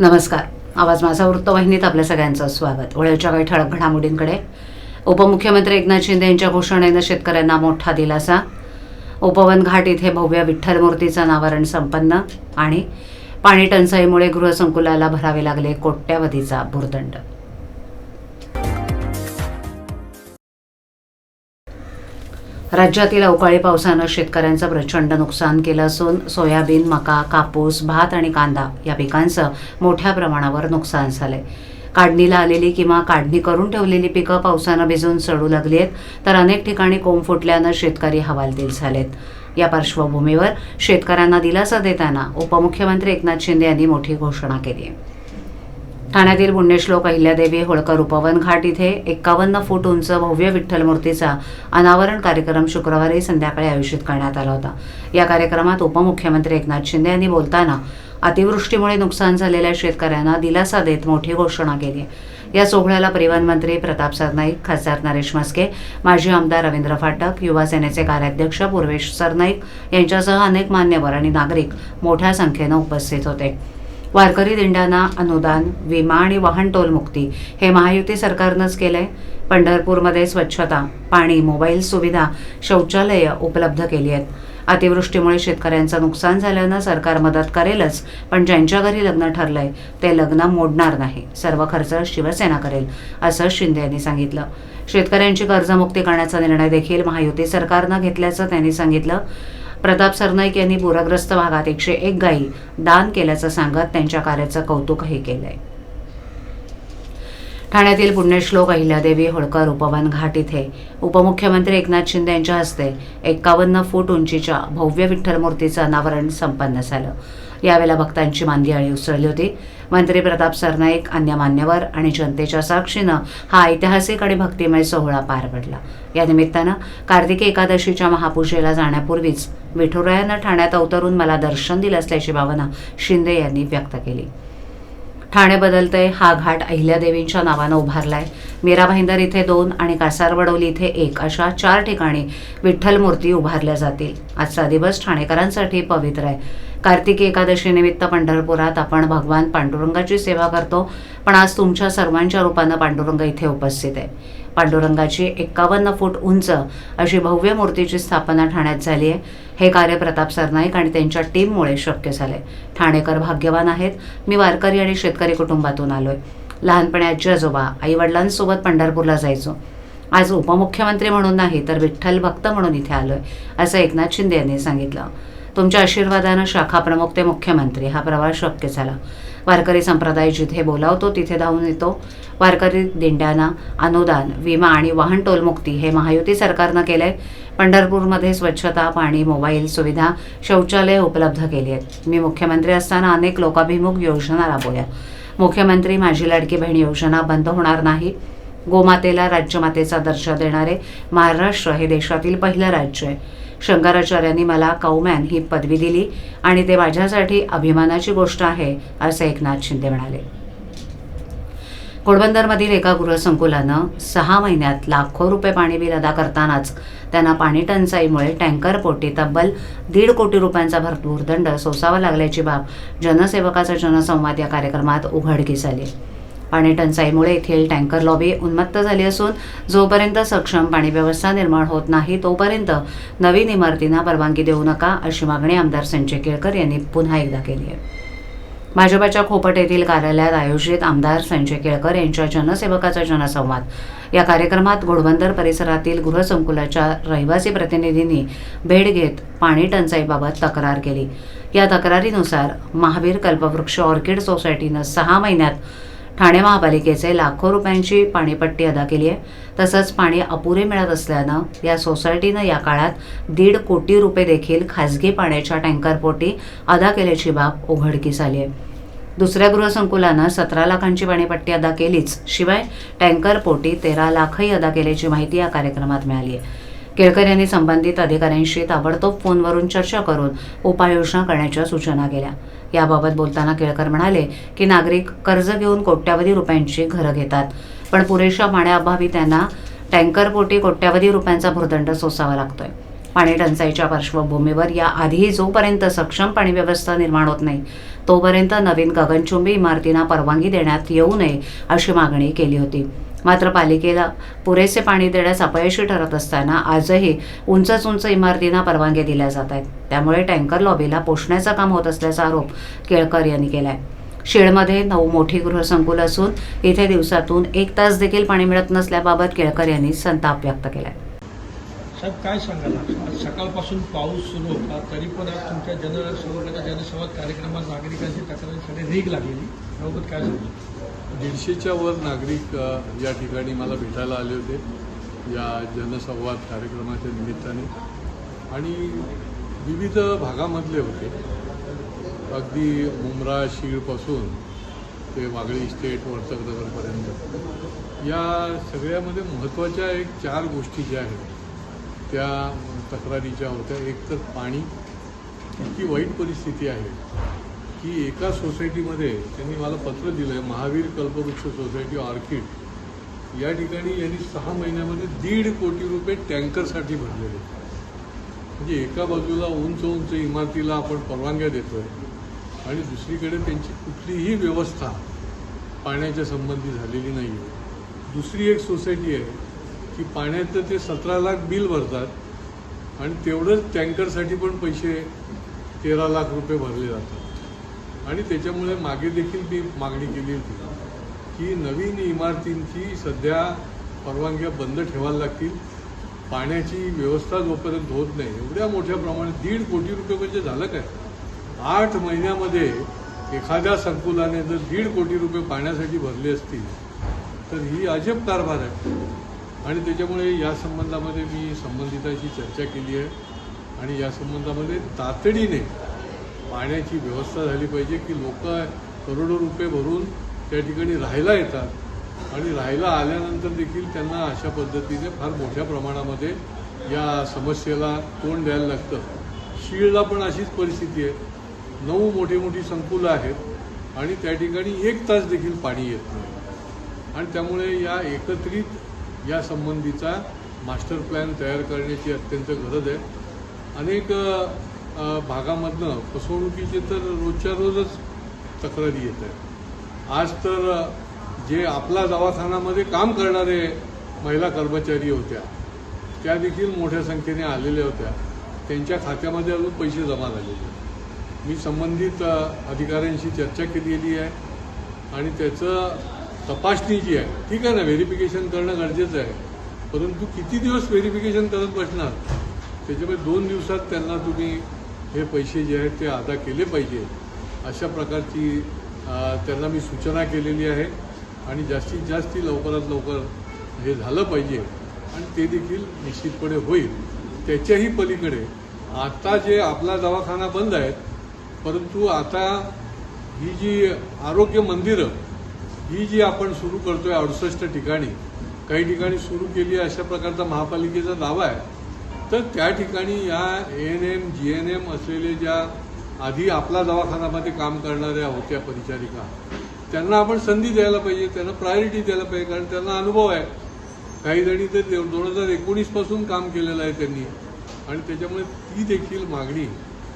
नमस्कार. आवाज माझा वृत्तवाहिनीत आपल्या सगळ्यांचं स्वागत. वेळेच्या काही ठळक घडामोडींकडे. उपमुख्यमंत्री एकनाथ शिंदे यांच्या घोषणेनं शेतकऱ्यांना मोठा दिलासा. उपवन घाट इथे भव्य विठ्ठल मूर्तीचं अनावरण संपन्न आणि पाणी टंचाईमुळे गृहसंकुलाला भरावे लागले कोट्यावधीचा भूर्दंड. राज्यातील अवकाळी पावसानं शेतकऱ्यांचं प्रचंड नुकसान केलं असून सोयाबीन मका कापूस भात आणि कांदा या पिकांचं मोठ्या प्रमाणावर नुकसान झालंय. काढणीला आलेली किंवा काढणी करून ठेवलेली पिकं पावसानं भिजून सडू लागली आहेत तर अनेक ठिकाणी कोंब फुटल्यानं शेतकरी हवालदिल झालेत. या पार्श्वभूमीवर शेतकऱ्यांना दिलासा देताना उपमुख्यमंत्री एकनाथ शिंदे यांनी मोठी घोषणा केली आहे. ठाण्यातील पुण्यश्लोक अहिल्यादेवी होळकर उपवन घाट इथे एक्कावन्न फूट उंच भव्य विठ्ठल मूर्तीचा अनावरण कार्यक्रम शुक्रवारी संध्याकाळी आयोजित करण्यात आला होता. या कार्यक्रमात उपमुख्यमंत्री एकनाथ शिंदे यांनी बोलताना अतिवृष्टीमुळे नुकसान झालेल्या शेतकऱ्यांना दिलासा देत मोठी घोषणा केली. या सोहळ्याला परिवहन मंत्री प्रताप सरनाईक खासदार नरेश म्हस्के माजी आमदार रवींद्र फाटक युवा सेनेचे कार्याध्यक्ष पूर्वेश सरनाईक यांच्यासह अनेक मान्यवर आणि नागरिक मोठ्या संख्येनं उपस्थित होते. वारकरी दिंड्यांना अनुदान विमा आणि वाहन टोलमुक्ती हे महायुती सरकारनंच केलंय. पंढरपूरमध्ये स्वच्छता पाणी मोबाईल सुविधा शौचालयं उपलब्ध केली आहेत. अतिवृष्टीमुळे शेतकऱ्यांचं नुकसान झाल्यानं सरकार मदत करेलच पण ज्यांच्या घरी लग्न ठरलंय ते लग्न मोडणार नाही. सर्व खर्च शिवसेना करेल असं शिंदे यांनी सांगितलं. शेतकऱ्यांची कर्जमुक्ती करण्याचा निर्णय देखील महायुती सरकारनं घेतल्याचं त्यांनी सांगितलं. प्रताप सरनाईक यांनी पूरग्रस्त भागात एकशे एक गायी दान केल्याचं सांगत त्यांच्या कार्याचं कौतुकही केलंय. ठाण्यातील पुण्यश्लोक अहिल्यादेवी होळकर उपवन घाट इथे उपमुख्यमंत्री एकनाथ शिंदे यांच्या हस्ते एक्कावन्न फूट उंचीच्या भव्य विठ्ठल मूर्तीचं अनावरण संपन्न झालं. यावेळेला भक्तांची मांदियाळी उसळली होती. मंत्री प्रताप सरनाईक अन्य मान्यवर आणि जनतेच्या साक्षीनं हा ऐतिहासिक आणि भक्तिमय सोहळा पार पडला. या निमित्तानं कार्तिकी एकादशीच्या महापूजेला जाण्यापूर्वीच विठुरायानं ठाण्यात अवतरून मला दर्शन दिलं असल्याची भावना शिंदे यांनी व्यक्त केली. ठाणे बदलतंय हा घाट अहिल्यादेवींच्या नावानं उभारलाय. मीरा भाईंदर इथे दोन आणि कासारवडवली इथे एक अशा चार ठिकाणी विठ्ठल मूर्ती उभारल्या जातील. आजचा दिवस ठाणेकरांसाठी पवित्र आहे. कार्तिकी एकादशीनिमित्त पंढरपुरात आपण भगवान पांडुरंगाची सेवा करतो. पण आज तुमच्या सर्वांच्या रूपानं पांडुरंग इथे उपस्थित आहे. पांडुरंगाची एक्कावन्न फूट उंच अशी भव्य मूर्तीची स्थापना ठाण्यात झाली आहे. हे कार्य प्रताप सरनाईक आणि त्यांच्या टीममुळे शक्य झाले ठाणेकर भाग्यवान आहेत. मी वारकरी आणि शेतकरी कुटुंबातून आलोय. लहानपणी आजी आजोबा आई वडिलांसोबत पंढरपूरला जायचो. आज उपमुख्यमंत्री म्हणून नाही तर विठ्ठल भक्त म्हणून इथे आलोय असं एकनाथ शिंदे यांनी सांगितलं. तुमच्या आशीर्वादानं शाखा प्रमुख ते मुख्यमंत्री. हा प्रवास शक्य झाला. वारकरी संप्रदाय जिथे बोलावतो तिथे धावून येतो. वारकरी दिंड्यांना अनुदान विमा आणि वाहन टोलमुक्ती हे महायुती सरकारनं केलंय. पंढरपूरमध्ये स्वच्छता पाणी मोबाईल सुविधा शौचालय उपलब्ध केली आहेत. मी मुख्यमंत्री असताना अनेक लोकाभिमुख योजना राबवल्या. मुख्यमंत्री माझी लाडकी बहीण योजना बंद होणार नाही. गोमातेला राज्यमातेचा दर्जा देणारे महाराष्ट्र हे देशातील पहिलं राज्य आहे. शंकराचार्यांनी मला कौमॅन ही पदवी दिली आणि ते माझ्यासाठी अभिमानाची गोष्ट आहे असं एकनाथ शिंदे म्हणाले. घोडबंदरमधील एका गृहसंकुलानं सहा महिन्यात लाखो रुपये पाणी बिल अदा करतानाच त्यांना पाणी टंचाईमुळे टँकर पोटी तब्बल दीड कोटी रुपयांचा भरपूर दंड सोसावा लागल्याची बाब जनसेवकाचा जनसंवाद या कार्यक्रमात उघडकीस आली. पाणी टंचाईमुळे येथील टँकर लॉबी उन्मत्त झाली असून जोपर्यंत सक्षम पाणी व्यवस्था निर्माण होत नाही तोपर्यंत नवीन इमारतींना परवानगी देऊ नका अशी मागणी आमदार संजय केळकर यांनी पुन्हा एकदा केली आहे. भाजपाच्या खोपट येथील कार्यालयात आयोजित आमदार संजय केळकर यांच्या जनसेवकाचा जनसंवाद. या कार्यक्रमात घोडबंदर परिसरातील गृहसंकुलाच्या रहिवासी प्रतिनिधींनी भेट घेत पाणी टंचाईबाबत तक्रार केली. या तक्रारीनुसार महावीर कल्पवृक्ष ऑर्किड सोसायटीनं सहा महिन्यात ठाणे महापालिकेचे लाखो रुपयांची पाणीपट्टी अदा केली आहे. तसंच पाणी अपुरे मिळत असल्यानं या सोसायटीनं या काळात दीड कोटी रुपये देखील खासगी पाण्याच्या टँकरपोटी अदा केल्याची बाब उघडकीस आली आहे. दुसऱ्या गृहसंकुलानं सतरा लाखांची पाणीपट्टी अदा केलीच. शिवाय टँकरपोटी तेरा लाखही अदा केल्याची माहिती या कार्यक्रमात मिळाली आहे. केळकर यांनी संबंधित अधिकाऱ्यांशी ताबडतोब फोनवरून चर्चा करून उपाययोजना करण्याच्या सूचना केल्या. याबाबत बोलताना केळकर म्हणाले की नागरिक कर्ज घेऊन कोट्यावधी रुपयांची घरं घेतात पण पुरेशा पाण्याअभावी त्यांना टँकरपोटी कोट्यावधी रुपयांचा भूर्दंड सोसावा लागतोय. पाणी टंचाईच्या पार्श्वभूमीवर या आधी जोपर्यंत सक्षम पाणी व्यवस्था निर्माण होत नाही तोपर्यंत नवीन गगनचुंबी इमारतींना परवानगी देण्यात येऊ नये अशी मागणी केली होती. मात्र पालिकेला पुरेसे पाणी देण्यास अपयशी ठरत असताना आजही उंचच उंच इमारतींना परवानगी दिल्या जात आहेत. त्यामुळे टँकर लॉबीला पोषण्याचं काम होत असल्याचा आरोप केळकर यांनी केला आहे शेडमध्ये नऊ मोठी गृहसंकुल असून इथे दिवसातून एक तास देखील पाणी मिळत नसल्याबाबत केळकर यांनी संताप व्यक्त केलाय. साहेब काय सांगाल? आज सकाळपासून पाऊस सुरू होता तरी पण आज तुमच्या जनसंवर्गाच्या जनसंवाद कार्यक्रमात नागरिकांची तक्रारीसाठी रीग लागलेली. याबाबत काय सांगाल? दीडशेच्या वर नागरिक या ठिकाणी मला भेटायला आले होते. या जनसंवाद कार्यक्रमाच्या निमित्ताने. आणि विविध भागामधले होते. अगदी मुंब्रा शीळपासून ते वागळी इस्टेट वर्तकनगरपर्यंत या सगळ्यामध्ये महत्त्वाच्या एक चार गोष्टी ज्या आहेत त्या तक्रारीच्या होत्या. एक तर पाणी. इतकी वाईट परिस्थिती आहे. की एका सोसायटीमध्ये त्यांनी मला पत्र दिलं आहे महावीर कल्पवृक्ष सोसायटी ऑर्किड. या ठिकाणी यांनी सहा महिन्यामध्ये दीड कोटी रुपये टँकरसाठी भरलेले. म्हणजे एका बाजूला उंच उंच इमारतीला आपण परवानग्या देतोय आणि दुसरीकडे त्यांची कुठलीही व्यवस्था पाण्याच्या संबंधी झालेली नाही आहे दुसरी एक सोसायटी आहे की पाण्याचं ते सतरा लाख बिल भरतात आणि तेवढंच टँकरसाठी पण पैसे तेरा लाख रुपये भरले जातात. आणि त्याच्यामुळे मागे देखील मी मागणी केली होती की नवीन इमारतींची सध्या परवानग्या बंद ठेवायला लागतील. पाण्याची व्यवस्था जोपर्यंत होत नाही एवढ्या मोठ्या प्रमाणात दीड कोटी रुपये म्हणजे झालं काय? आठ महिन्यामध्ये एखाद्या संकुलाने जर दीड कोटी रुपये पाण्यासाठी भरले असतील तर ही अजब कारभार आहे. आणि त्याच्यामुळे या संबंधामध्ये मी संबंधितांशी चर्चा केली आहे. आणि या संबंधामध्ये तातडीने पाण्याची व्यवस्था झाली पाहिजे की लोक करोडो रुपये भरून त्या ठिकाणी राहायला येतात. आणि राहायला आल्यानंतर देखील त्यांना अशा पद्धतीने फार मोठ्या प्रमाणामध्ये या समस्येला तोंड द्यायला लागतं. शीळला पण अशीच परिस्थिती आहे. नऊ मोठी मोठी संकुलं आहेत आणि त्या ठिकाणी एक तास देखील पाणी येत नाही. आणि त्यामुळे या एकत्रित या संबंधीचा मास्टर प्लॅन तयार करण्याची अत्यंत गरज आहे. अनेक भागामधनं फसवणुकीचे तर रोजच्या रोजच तक्रारी येत आहे आज तर जे आपला दवाखान्यामध्ये काम करणारे महिला कर्मचारी होत्या त्या देखील मोठ्या संख्येने आलेल्या होत्या. त्यांच्या खात्यामध्ये अजून पैसे जमा झालेले मी संबंधित अधिकाऱ्यांशी चर्चा केलेली आहे आणि त्याचं तपासणी जी आहे ठीक आहे ना व्हेरिफिकेशन करणं गरजेचं आहे. परंतु किती दिवस व्हेरिफिकेशन करत बसणार? त्याच्यामुळे दोन दिवसात त्यांना तुम्ही हे पैसे जे आहेत ते अदा केले पाहिजे. अशा प्रकारची त्यांना मी सूचना केलेली आहे. आणि जास्तीत जास्त लवकरात लवकर हे झालं पाहिजे. आणि ते देखील निश्चितपणे होईल. त्याच्याही पलीकडे आता जे आपला दवाखाना बंद आहेत परंतु आता ही जी आरोग्य मंदिरं ही जी आपण सुरू करतोय अडुसष्ट ठिकाणी काही ठिकाणी सुरू केली अशा प्रकारचा महापालिकेचा दावा आहे. तर त्या ठिकाणी या N M G N M असलेले ज्या आधी आपला दवाखान्यामध्ये काम करणाऱ्या होत्या परिचारिका त्यांना आपण संधी द्यायला पाहिजे त्यांना प्रायोरिटी द्यायला पाहिजे कारण त्यांना अनुभव आहे. काही जणी तर दोन हजार एकोणीसपासून काम केलेलं आहे त्यांनी. आणि त्याच्यामुळे ती देखील मागणी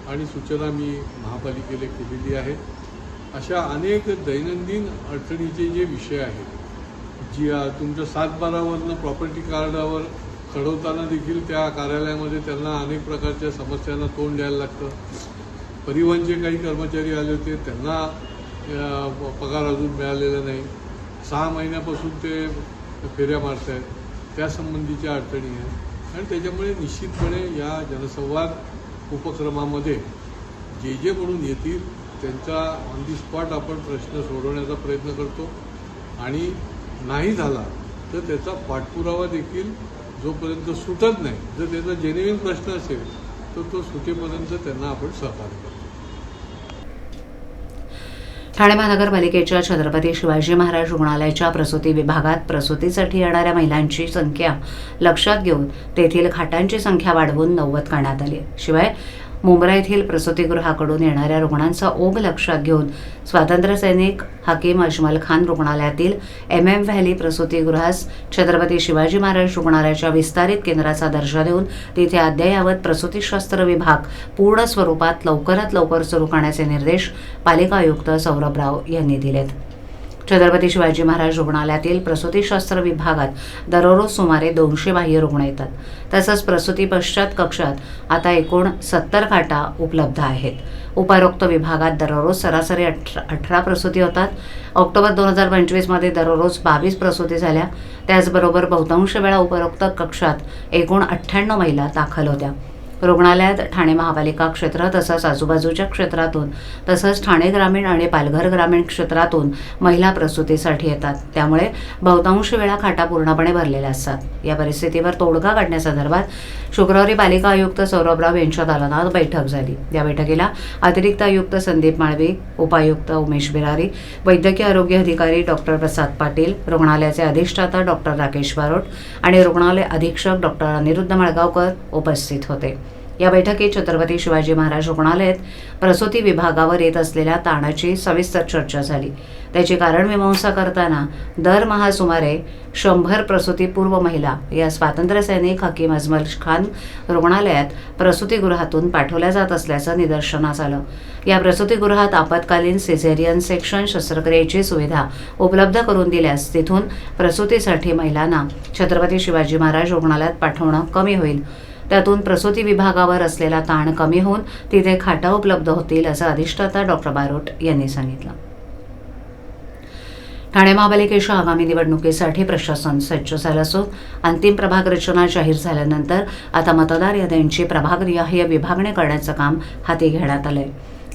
आणि सूचना मी महापालिकेला केलेली आहे. अशा अनेक दैनंदिन अडचणीचे जे विषय आहेत जी तुमच्या सातबारावरनं प्रॉपर्टी कार्डावर चढवताना देखील त्या कार्यालयामध्ये त्यांना अनेक प्रकारच्या समस्यांना तोंड द्यायला लागतं. परिवहनचे काही कर्मचारी आले होते त्यांना पगार अजून मिळालेला नाही. सहा महिन्यापासून ते फेऱ्या मारत आहेत त्यासंबंधीच्या अडचणी आहेत. आणि त्याच्यामुळे निश्चितपणे या जनसंवाद उपक्रमामध्ये जे जे म्हणून येतील त्यांचा ऑन दी स्पॉट आपण प्रश्न सोडवण्याचा प्रयत्न करतो. आणि नाही झाला तर त्याचा पाठपुरावा देखील जोपर्यंत सुटत नाही जर त्याचा जेन्युइन प्रश्न असेल तर तो सुटेपर्यंत त्यांना आपण सहकार्य करतो. ठाणे महानगरपालिकेच्या छत्रपती शिवाजी महाराज रुग्णालयाच्या प्रसूती विभागात प्रसूतीसाठी येणाऱ्या महिलांची संख्या लक्षात घेऊन तेथील खाटांची संख्या वाढवून नव्वद करण्यात आली शिवाय मुंब्रा येथील प्रसूतीगृहाकडून येणाऱ्या रुग्णांचा ओघ लक्षात घेऊन स्वातंत्र्यसैनिक हाकीम अजमल खान रुग्णालयातील एम एम व्हॅली प्रसूतिगृहास छत्रपती शिवाजी महाराज रुग्णालयाच्या विस्तारित केंद्राचा दर्जा देऊन तिथे अद्ययावत प्रसूतीशास्त्र विभाग पूर्ण स्वरूपात लवकरात लवकर सुरू करण्याचे निर्देश पालिका आयुक्त सौरभराव यांनी दिलेत. छत्रपती शिवाजी महाराज रुग्णालयातील प्रसूतीशास्त्र विभागात दररोज सुमारे दोनशे बाह्य रुग्ण येतात. तसंच प्रसूती पश्चात कक्षात आता एकूण सत्तर खाटा उपलब्ध आहेत. उपरोक्त विभागात दररोज सरासरी अठरा अठरा प्रसूती होतात. ऑक्टोबर दोन हजार पंचवीसमध्ये दररोज बावीस प्रसूती झाल्या. त्याचबरोबर बहुतांश वेळा उपरोक्त कक्षात एकूण अठ्ठ्याण्णव महिला दाखल होत्या. रुग्णालयात ठाणे महापालिका क्षेत्र तसंच आजूबाजूच्या क्षेत्रातून तसंच ठाणे ग्रामीण आणि पालघर ग्रामीण क्षेत्रातून महिला प्रसूतीसाठी येतात. त्यामुळे बहुतांश वेळा खाटा पूर्णपणे भरलेल्या असतात. या परिस्थितीवर तोडगा काढण्यासंदर्भात शुक्रवारी पालिका आयुक्त सौरभराव यांच्या दालनात बैठक झाली. या बैठकीला अतिरिक्त आयुक्त संदीप माळवी उपायुक्त उमेश बिरारी वैद्यकीय आरोग्य अधिकारी डॉक्टर प्रसाद पाटील रुग्णालयाचे अधिष्ठाता डॉक्टर राकेश बारोट आणि रुग्णालय अधीक्षक डॉक्टर अनिरुद्ध मळगावकर उपस्थित होते. या बैठकीत छत्रपती शिवाजी महाराज रुग्णालयात प्रसूती विभागावर येत असलेल्या ताणाची सविस्तर चर्चा झाली. त्याची कारणमीमांसा करताना दरमहा सुमारे शंभर प्रसूतीपूर्व महिला या स्वातंत्र्यसैनिक हकीम अजमल खान रुग्णालयात प्रसूतीगृहातून पाठवल्या जात असल्याचं निदर्शनास आलं. या प्रसूतीगृहात आपत्कालीन सिझेरियन सेक्शन शस्त्रक्रियेची सुविधा उपलब्ध करून दिल्यास तिथून प्रसूतीसाठी महिलांना छत्रपती शिवाजी महाराज रुग्णालयात पाठवणं कमी होईल. त्यातून प्रसूती विभागावर असलेला ताण कमी होऊन तिथे खाटा उपलब्ध होतील असं अधिष्ठाता डॉक्टर बारोट यांनी सांगितलं. ठाणे महापालिकेच्या आगामी निवडणुकीसाठी प्रशासन सज्ज झालं असून अंतिम प्रभाग रचना जाहीर झाल्यानंतर आता मतदार याद्यांची प्रभागनिहाय विभागणी करण्याचं काम हाती घेण्यात आलंय.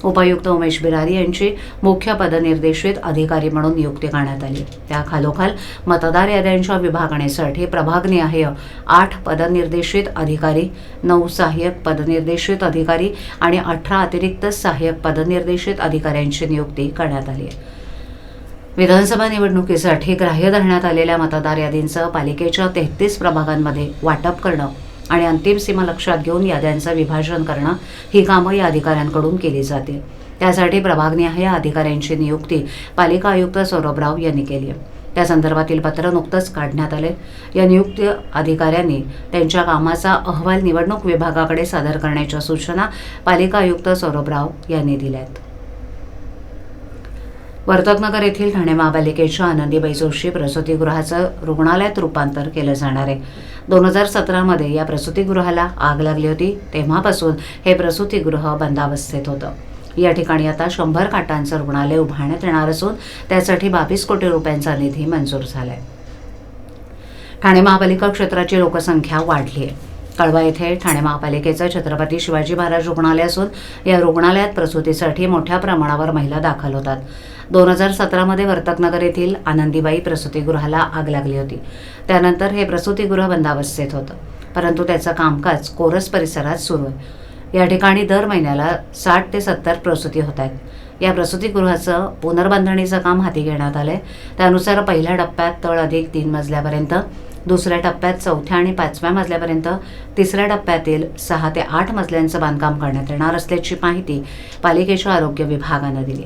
उपायुक्त उमेश बिरारी यांची मुख्य पदनिर्देशित अधिकारी म्हणून नियुक्ती करण्यात आली. त्या खालोखाल मतदार याद्यांच्या विभागणीसाठी प्रभागनिहाय आठ पदनिर्देशित अधिकारी नऊ सहाय्यक पदनिर्देशित अधिकारी आणि अठरा अतिरिक्त सहाय्यक पदनिर्देशित अधिकाऱ्यांची नियुक्ती करण्यात आली आहे. विधानसभा निवडणुकीसाठी ग्राह्य धरण्यात आलेल्या मतदार यादींचं पालिकेच्या तेहतीस प्रभागांमध्ये वाटप करणं आणि अंतिम सीमा लक्षात घेऊन याद्यांचं विभाजन करणं ही कामं या अधिकाऱ्यांकडून केली जातील त्यासाठी प्रभागनिहाय अधिकाऱ्यांची नियुक्ती पालिका आयुक्त सौरभ राव यांनी केली आहे. त्या संदर्भातील पत्र नुकतंच काढण्यात आले. या नियुक्त अधिकाऱ्यांनी त्यांच्या कामाचा अहवाल निवडणूक विभागाकडे सादर करण्याच्या सूचना पालिका आयुक्त सौरभ राव यांनी दिल्या आहेत वर्तकनगर येथील ठाणे महापालिकेच्या आनंदीबाई जोशी प्रसूतीगृहाचं रुग्णालयात रूपांतर केलं जाणार आहे. दोन हजार सतरामध्ये या प्रसूतीगृहाला आग लागली होती. तेव्हापासून हे प्रसूतीगृह बंदावस्थेत होतं. या ठिकाणी आता शंभर काटांचं रुग्णालय उभारण्यात येणार असून त्यासाठी बावीस कोटी रुपयांचा निधी मंजूर झालाय. ठाणे महापालिका क्षेत्राची लोकसंख्या वाढली आहे कळवा येथे ठाणे महापालिकेचं छत्रपती शिवाजी महाराज रुग्णालय असून या रुग्णालयात प्रसूतीसाठी मोठ्या प्रमाणावर महिला दाखल होतात. दोन हजार सतरामध्ये वर्तकनगर येथील आनंदीबाई प्रसूतीगृहाला आग लागली होती. त्यानंतर हे प्रसूतीगृह बंदावस्थेत होतं. परंतु त्याचं कामकाज कोरस परिसरात सुरू आहे. या ठिकाणी दर महिन्याला साठ ते सत्तर प्रसूती होत आहेत. या प्रसूतीगृहाचं पुनर्बांधणीचं काम हाती घेण्यात आलं आहे त्यानुसार पहिल्या टप्प्यात तळ अधिक तीन मजल्यापर्यंत दुसऱ्या टप्प्यात चौथ्या आणि पाचव्या मजल्यापर्यंत तिसऱ्या टप्प्यातील सहा ते आठ मजल्यांचं बांधकाम करण्यात येणार असल्याची माहिती पालिकेच्या आरोग्य विभागानं दिली.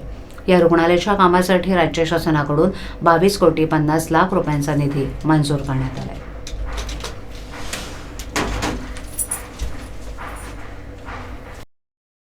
या रुग्णालयाच्या कामासाठी राज्य शासनाकडून बावीस कोटी पन्नास लाख रुपयांचा निधी मंजूर करण्यात आला आहे